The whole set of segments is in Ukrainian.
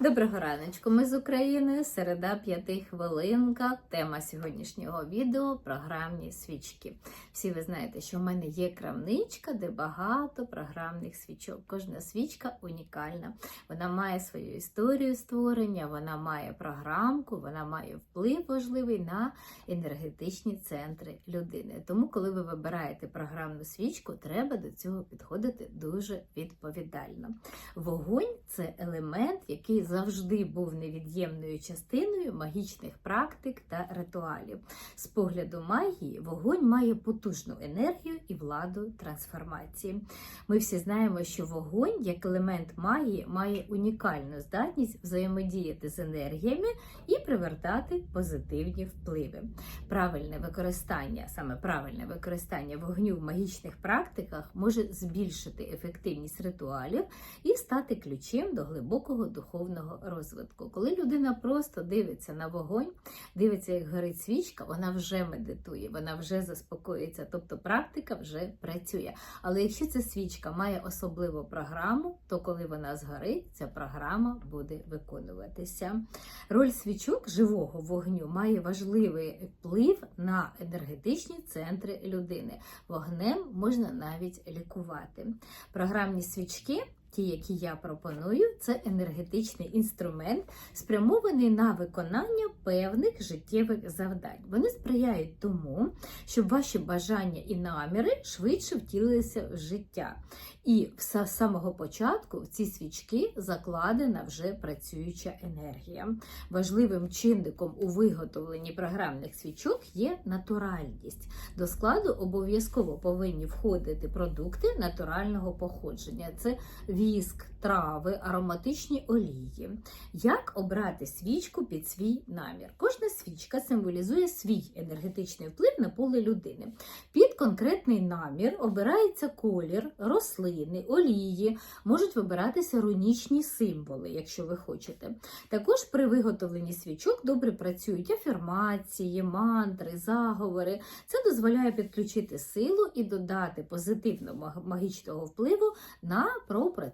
Доброго раночку, ми з України, середа п'яти хвилинка. Тема сьогоднішнього відео програмні свічки. Всі ви знаєте, що в мене є крамничка, де багато програмних свічок. Кожна свічка унікальна. Вона має свою історію створення, вона має програмку, вона має вплив важливий на енергетичні центри людини. Тому, коли ви вибираєте програмну свічку, треба до цього підходити дуже відповідально. Вогонь це елемент, який завжди був невід'ємною частиною магічних практик та ритуалів. З погляду магії, вогонь має потужну енергію і владу трансформації. Ми всі знаємо, що вогонь, як елемент магії, має унікальну здатність взаємодіяти з енергіями і привертати позитивні впливи. Правильне використання, саме правильне використання вогню в магічних практиках може збільшити ефективність ритуалів і стати ключем до глибокого духовного розвитку. Коли людина просто дивиться на вогонь, дивиться, як горить свічка, вона вже медитує, вона вже заспокоюється, тобто практика вже працює. Але якщо ця свічка має особливу програму, то коли вона згорить, ця програма буде виконуватися. Роль свічок живого вогню має важливий вплив на енергетичні центри людини. Вогнем можна навіть лікувати. Програмні свічки. Ті, які я пропоную, це енергетичний інструмент, спрямований на виконання певних життєвих завдань. Вони сприяють тому, щоб ваші бажання і наміри швидше втілилися в життя. І з самого початку в ці свічки закладена вже працююча енергія. Важливим чинником у виготовленні програмних свічок є натуральність. До складу обов'язково повинні входити продукти натурального походження. Це віск, трави, ароматичні олії. Як обрати свічку під свій намір? Кожна свічка символізує свій енергетичний вплив на поле людини. Під конкретний намір обирається колір, рослини, олії, можуть вибиратися рунічні символи, якщо ви хочете. Також при виготовленні свічок добре працюють афірмації, мантри, заговори. Це дозволяє підключити силу і додати позитивного магічного впливу на пропрацювання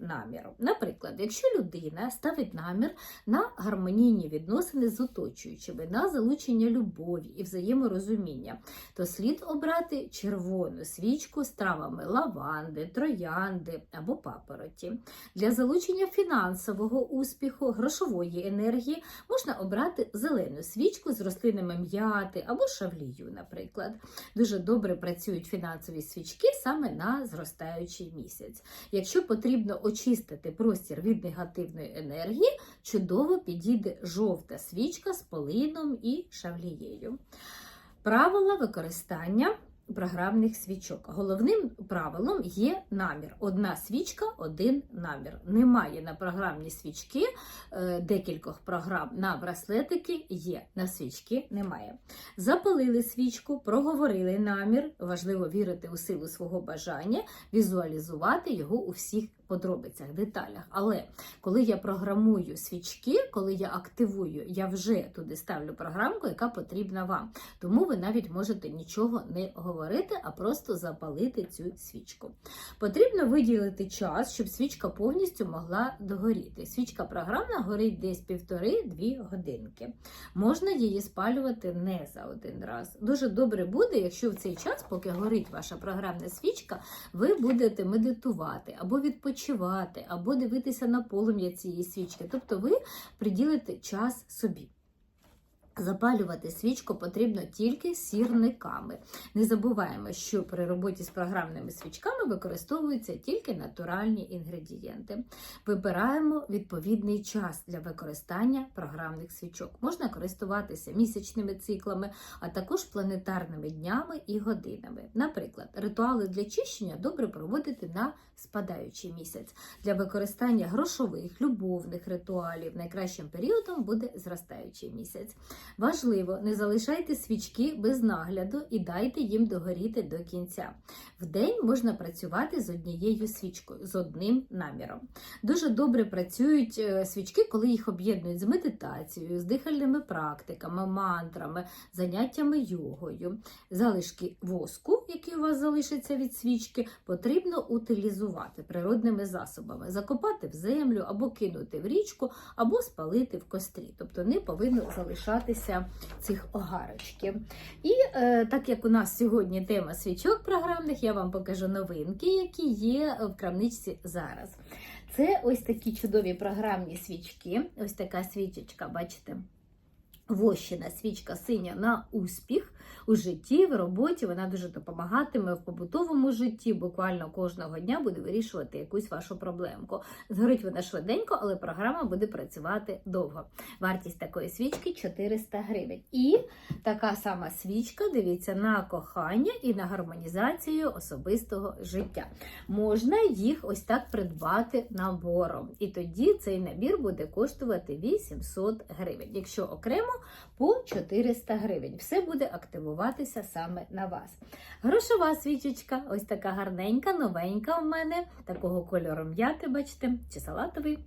наміру. Наприклад, якщо людина ставить намір на гармонійні відносини з оточуючими, на залучення любові і взаєморозуміння, то слід обрати червону свічку з травами лаванди, троянди або папороті. Для залучення фінансового успіху, грошової енергії можна обрати зелену свічку з рослинами м'яти або шавлію, наприклад. Дуже добре працюють фінансові свічки саме на зростаючий місяць. Якщо потрібно очистити простір від негативної енергії, чудово підійде жовта свічка з полином і шавлією. Правила використання програмних свічок. Головним правилом є намір. Одна свічка, один намір. Немає на програмні свічки е, декількох програм. На браслетики є, на свічки немає. Запалили свічку, проговорили намір. Важливо вірити у силу свого бажання, візуалізувати його у всіх подробицях, деталях. Але коли я програмую свічки, коли я активую, я вже туди ставлю програмку, яка потрібна вам. Тому ви навіть можете нічого не говорити, а просто запалити цю свічку. Потрібно виділити час, щоб свічка повністю могла догоріти. Свічка програмна горить десь півтори-дві годинки. Можна її спалювати не за один раз. Дуже добре буде, якщо в цей час, поки горить ваша програмна свічка, ви будете медитувати або відпочивати, або дивитися на полум'я цієї свічки. Тобто ви приділите час собі. Запалювати свічку потрібно тільки сірниками. Не забуваємо, що при роботі з програмними свічками використовуються тільки натуральні інгредієнти. Вибираємо відповідний час для використання програмних свічок. Можна користуватися місячними циклами, а також планетарними днями і годинами. Наприклад, ритуали для чищення добре проводити на спадаючий місяць. Для використання грошових, любовних ритуалів найкращим періодом буде зростаючий місяць. Важливо, не залишайте свічки без нагляду і дайте їм догоріти до кінця. В день можна працювати з однією свічкою, з одним наміром. Дуже добре працюють е, свічки, коли їх об'єднують з медитацією, з дихальними практиками, мантрами, заняттями йогою. Залишки воску, які у вас залишаться від свічки, потрібно утилізувати природними засобами, закопати в землю або кинути в річку, або спалити в кострі. Тобто не повинно залишатися цих огарочків. І е, так як у нас сьогодні тема свічок програмних, я вам покажу новинки, які є в крамничці зараз. Це ось такі чудові програмні свічки. Ось така свічечка, бачите? Вощина свічка синя на успіх у житті, в роботі. Вона дуже допомагатиме в побутовому житті. Буквально кожного дня буде вирішувати якусь вашу проблемку. Згорить вона швиденько, але програма буде працювати довго. Вартість такої свічки 400 гривень. І така сама свічка, дивіться, на кохання і на гармонізацію особистого життя. Можна їх ось так придбати набором. І тоді цей набір буде коштувати 800 гривень. Якщо окремо, по 400 гривень. Все буде активуватися саме на вас. Грошова свічечка, ось така гарненька, новенька в мене, такого кольору м'яти, бачите, чи салатовий.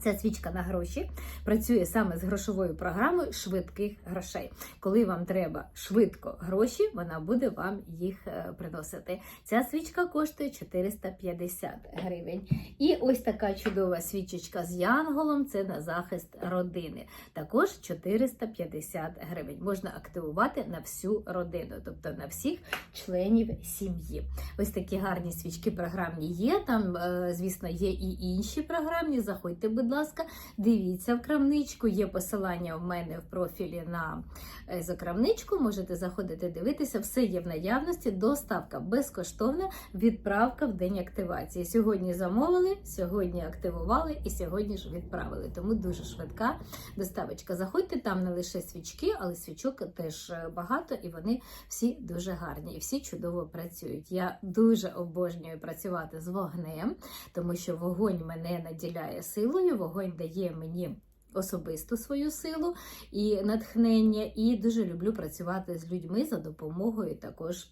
Ця свічка на гроші працює саме з грошовою програмою швидких грошей. Коли вам треба швидко гроші, вона буде вам їх е, приносити. Ця свічка коштує 450 гривень. І ось така чудова свічечка з янголом це на захист родини. Також 450 гривень. Можна активувати на всю родину, тобто на всіх членів сім'ї. Ось такі гарні свічки програмні є. Там, е, звісно, є і інші програмні. Заходьте, будь ласка, дивіться в крамничку. Є посилання в мене в профілі на е, закрамничку. Можете заходити дивитися, все є в наявності. Доставка безкоштовна, відправка в день активації. Сьогодні замовили, сьогодні активували і сьогодні ж відправили. Тому дуже швидка доставочка. Заходьте там не лише свічки, але свічок теж е, багато, і вони всі дуже гарні і всі чудово працюють. Я дуже обожнюю працювати з вогнем, тому що вогонь мене наділяє силою, вогонь дає мені. Особисту свою силу і натхнення, і дуже люблю працювати з людьми за допомогою також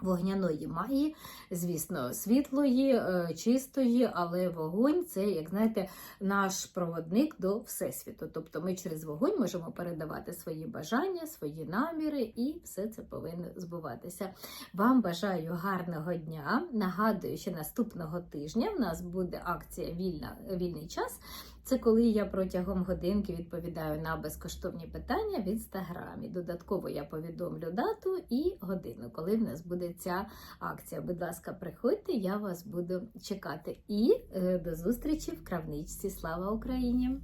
вогняної магії, звісно, світлої, е, чистої, але вогонь це, як знаєте, наш проводник до Всесвіту. Тобто ми через вогонь можемо передавати свої бажання, свої наміри, і все це повинно збуватися. Вам бажаю гарного дня. Нагадую, що наступного тижня в нас буде акція Вільна, Вільний час. Це коли я протягом годинки відповідаю на безкоштовні питання в інстаграмі. Додатково я повідомлю дату і годину, коли в нас буде ця акція. Будь ласка, приходьте, я вас буду чекати. І е, до зустрічі в кравничці. Слава Україні!